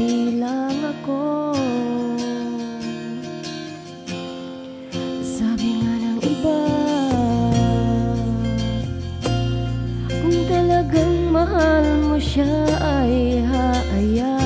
Okay lang ako. Sabi nga ng iba Kung talagang mahal mo siya ay haayaan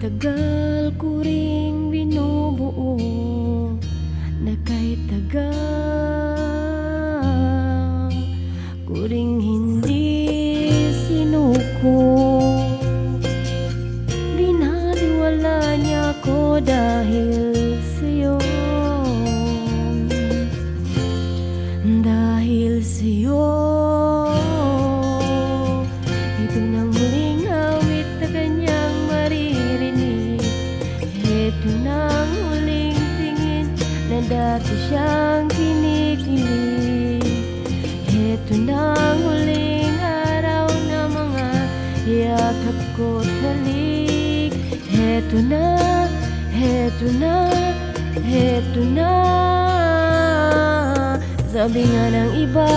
tagal ko ring binubuo Na kay tagal ko ring hindi sinuko. Binaliwala niya ko dahil dati siyang kinikilig. Ito nang huling araw na mga yakap ko't halik Heto na, heto na, heto na. Sabi nga ng iba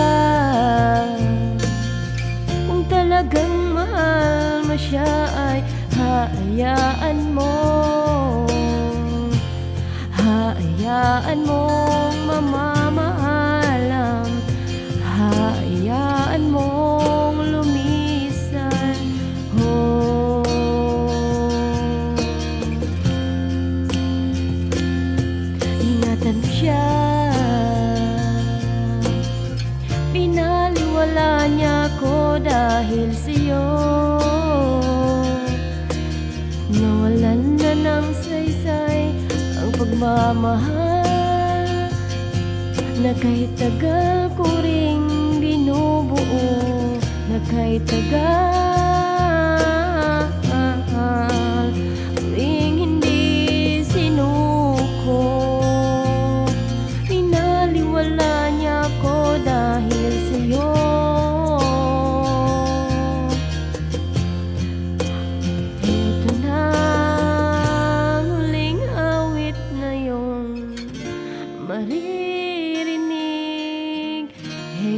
Kung talagang mahal mo siya ay hayaan mo Hayaan mong mamamahalang. Hayaan mong lumisan. Oh. Ingatan mo siya. Pinaliwala niya ko dahil sa'yo. Nawalan na ng pagmamahal Na kahit tagal ko ring binubuo Na kahit tagal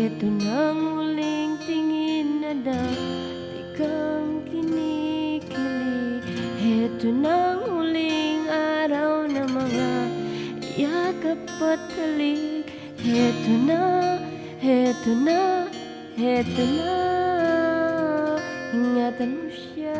Ito na ang huling tingin na dati kang kinikilig Ito na ang huling araw na mga yakap at halik. Ito na, ito na, ito na. Ingatan mo siya